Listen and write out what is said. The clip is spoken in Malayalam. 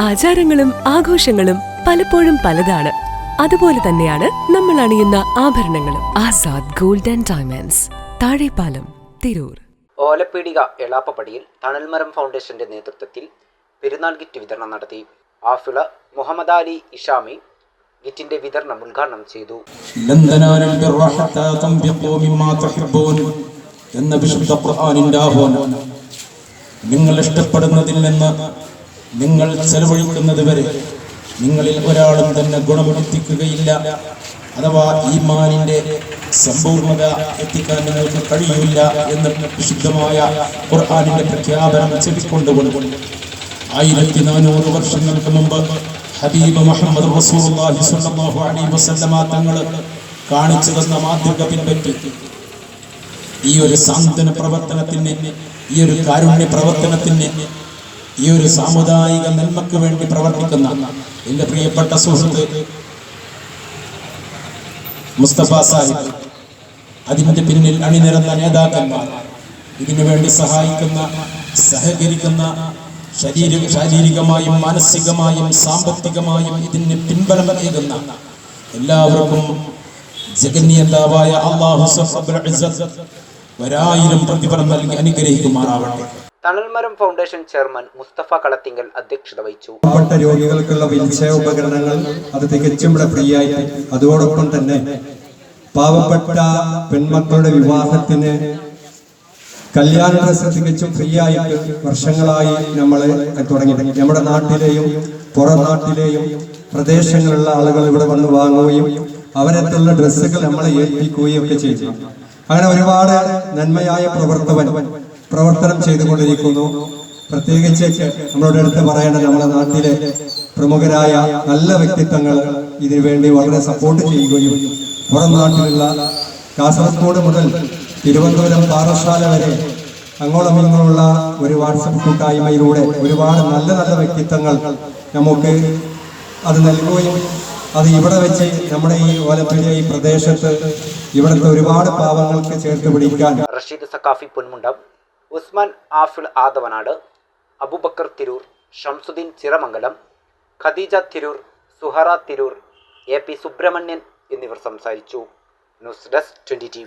ആചാരങ്ങളും ആഘോഷങ്ങളും പലപ്പോഴും പലതാണ്. അതുപോലെ തന്നെയാണ് നമ്മൾ അണിയുന്ന ആഭരണങ്ങളും. Azad golden and diamonds. Thazhepalam Tirur. Olappeedika എളാപ്പപ്പടിയിൽ തണൽമരം ഫൗണ്ടേഷന്റെ നേതൃത്വത്തിൽ പെരുന്നാൾ ഗിറ്റ് വിതരണം നടത്തി. ആഫിള മുഹമ്മദ് അലി ഇഷാമി ഗിറ്റിന്റെ വിതരണം ഉദ്ഘാടനം ചെയ്തു. എന്ന വിശുദ്ധ ഖുർആനിന്റെ ആഹ്വാനം. നിങ്ങൾ ഇഷ്ടപ്പെടുന്നതിൽ നിന്ന് നിങ്ങൾ ചെലവഴിക്കുന്നത് വരെ നിങ്ങളിൽ ഒരാളും തന്നെ ഗുണമെടുത്തിക്കുകയില്ല അഥവാ ഈമാനിന്റെ സമ്പൂർണത എത്തിക്കാൻ നിങ്ങൾക്ക് കഴിയില്ല എന്ന് വിശുദ്ധമായ ഖുർആാനിന്റെ പ്രഖ്യാപനം ചെവിക്കൊണ്ടുകൊണ്ട് ആയിരത്തി നാനൂറ് വർഷങ്ങൾക്ക് മുമ്പ് ഹബീബ് മുഹമ്മദ് റസൂലുള്ളാഹി സ്വല്ലല്ലാഹു അലൈഹി വസല്ലമ തങ്ങൾ കാണിച്ചു തന്ന മാതൃക പിൻപറ്റി ഈ ഒരു സാന്ത്വന പ്രവർത്തനത്തിന് ഈ ഒരു കാരുണ്യ പ്രവർത്തനത്തിന് ഈ ഒരു സാമുദായിക നന്മക്ക് വേണ്ടി പ്രവർത്തിക്കുന്ന എന്റെ പ്രിയപ്പെട്ട സുഹൃത്ത് മുസ്തഫ സാഹിബ്. അതിന്റെ പിന്നിൽ അണിനിരന്ന നേതാക്കന്മാർ. ഇതിനു വേണ്ടി സഹായിക്കുന്ന സഹകരിക്കുന്ന ശരീര ശാരീരികമായും മാനസികമായും സാമ്പത്തികമായും ഇതിന് പിൻബലം നൽകുന്ന എല്ലാവർക്കും ജഗന്യതാവായ അള്ളാഹു ഒരായിരം പ്രതിഫലം നൽകി അനുഗ്രഹിക്കുമാറാവട്ടെ. തണൽമരം ഫൗണ്ടേഷൻ ചെയർമാൻ മുസ്തഫ കളത്തിങ്കൽ അധ്യക്ഷത വഹിച്ചു. രോഗികൾക്കുള്ള വീൽചെയർ ഉപകരണങ്ങൾ അത് തികച്ചും ഇവിടെ ഫ്രീ ആയിട്ട് അതോടൊപ്പം തന്നെ പാവപ്പെട്ട പെൺമക്കളുടെ വിവാഹത്തിന് കല്യാണ ഡ്രസ് തികച്ചും ഫ്രീ ആയിട്ട് വർഷങ്ങളായി നമ്മൾ തുടങ്ങി നമ്മുടെ നാട്ടിലെയും പുറം നാട്ടിലെയും പ്രദേശങ്ങളിലുള്ള ആളുകൾ ഇവിടെ വന്ന് വാങ്ങുകയും അവരത്തുള്ള ഡ്രസ്സുകൾ നമ്മളെ ഏൽപ്പിക്കുകയും ഒക്കെ ചെയ്തു. അങ്ങനെ ഒരുപാട് നന്മയായ പ്രവർത്തവൻ പ്രവർത്തനം ചെയ്തുകൊണ്ടിരിക്കുന്നു. പ്രത്യേകിച്ച് നമ്മളുടെ അടുത്ത് പറയേണ്ട നമ്മുടെ നാട്ടിലെ പ്രമുഖരായ നല്ല വ്യക്തിത്വങ്ങൾ ഇതിനുവേണ്ടി വളരെ സപ്പോർട്ട് ചെയ്യുകയും പുറം നാട്ടിലുള്ള കാസർഗോഡ് മുതൽ തിരുവനന്തപുരം പാറശാല വരെ അങ്ങോളം ഇങ്ങോളമുള്ള ഒരു വാട്സപ്പ് കൂട്ടായ്മയിലൂടെ ഒരുപാട് നല്ല നല്ല വ്യക്തിത്വങ്ങൾ നമുക്ക് അത് നൽകുകയും അത് ഇവിടെ വെച്ച് നമ്മുടെ ഈ ഓലപ്പുഴ ഈ പ്രദേശത്ത് ഇവിടുത്തെ ഒരുപാട് പാവങ്ങൾക്ക് ചേർത്ത് പിടിക്കാൻ റഷീദ് സക്കാഫി പൊന്മുണ്ടം ഉസ്മാൻ ആഫിൾ ആദവനാട് അബുബക്കർ തിരൂർ ഷംസുദ്ദീൻ ചിറമംഗലം ഖദീജ തിരൂർ സുഹറ തിരൂർ എ പി സുബ്രഹ്മണ്യൻ എന്നിവർ സംസാരിച്ചു. News desk twenty T